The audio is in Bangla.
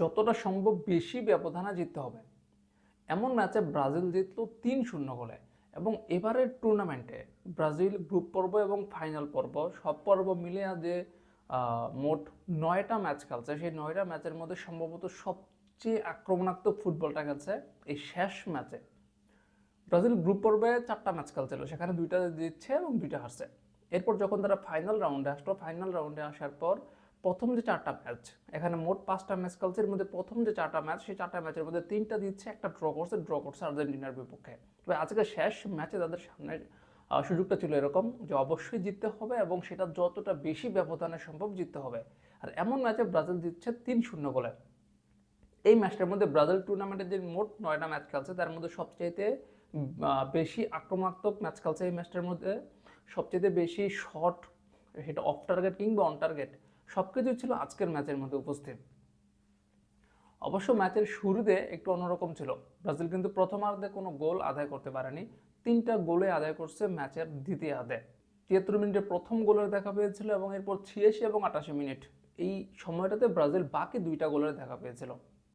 যতটা সম্ভব বেশি ব্যবধানে জিততে হবে। এমন ম্যাচে ব্রাজিল জিতলো তিন শূন্য গোলে এবং এবারের টুর্নামেন্টে ব্রাজিল গ্রুপ পর্ব এবং ফাইনাল পর্ব সব পর্ব মিলিয়ে যে মোট নয়টা ম্যাচ খেলছে। সেই নয়টা ম্যাচের মধ্যে সম্ভবত সবচেয়ে আক্রমণাত্মক ফুটবলটা খেলছে এই শেষ ম্যাচে। ব্রাজিল গ্রুপ পর্বে চারটা ম্যাচ খেলছিল, সেখানে দুইটা জিতছে এবং দুইটা হারছে। এরপর যখন তারা ফাইনাল রাউন্ডে আসলো ফাইনাল রাউন্ডে আসার পর প্রথম যে চারটা ম্যাচ এখানে মোট পাঁচটা ম্যাচ খেলছে, এর মধ্যে প্রথম যে চারটা ম্যাচ সেই চারটা ম্যাচের মধ্যে তিনটা দিচ্ছে একটা ড্র করছে ড্র করছে আর্জেন্টিনার বিপক্ষে। তবে আজকে শেষ ম্যাচে তাদের সামনে সুযোগটা ছিল এরকম যে অবশ্যই জিততে হবে এবং সেটা যতটা বেশি ব্যবধানে সম্ভব জিততে হবে। আর এমন ম্যাচে ব্রাজিল জিতছে তিন শূন্য গোলে। এই ম্যাচটার মধ্যে ব্রাজিল টুর্নামেন্টের যে মোট নয়টা ম্যাচ খেলছে, তার মধ্যে সবচাইতে বেশি আক্রমণাত্মক ম্যাচ খেলছে এই ম্যাচটার মধ্যে। সবচেয়ে বেশি শট সেটা অফ টার্গেট কিংবা অন টার্গেট সব কিছু ছিল আজকের ম্যাচের মধ্যে উপস্থিত। অবশ্য ম্যাচের শুরুতে একটু অন্যরকম ছিল। ব্রাজিল কিন্তু প্রথমার্ধে কোনো গোল আদায় করতে পারেনি। তিনটা গোলে আদায় করছে ম্যাচের দ্বিতীয় আধে তিয়াত্তর মিনিটে প্রথম গোলের দেখা পেয়েছিল এবং এরপর ছিয়াশি এবং আটাশি মিনিট। এই সময়টাতে ব্রাজিল বাকি দুইটা গোলের দেখা পেয়েছিল।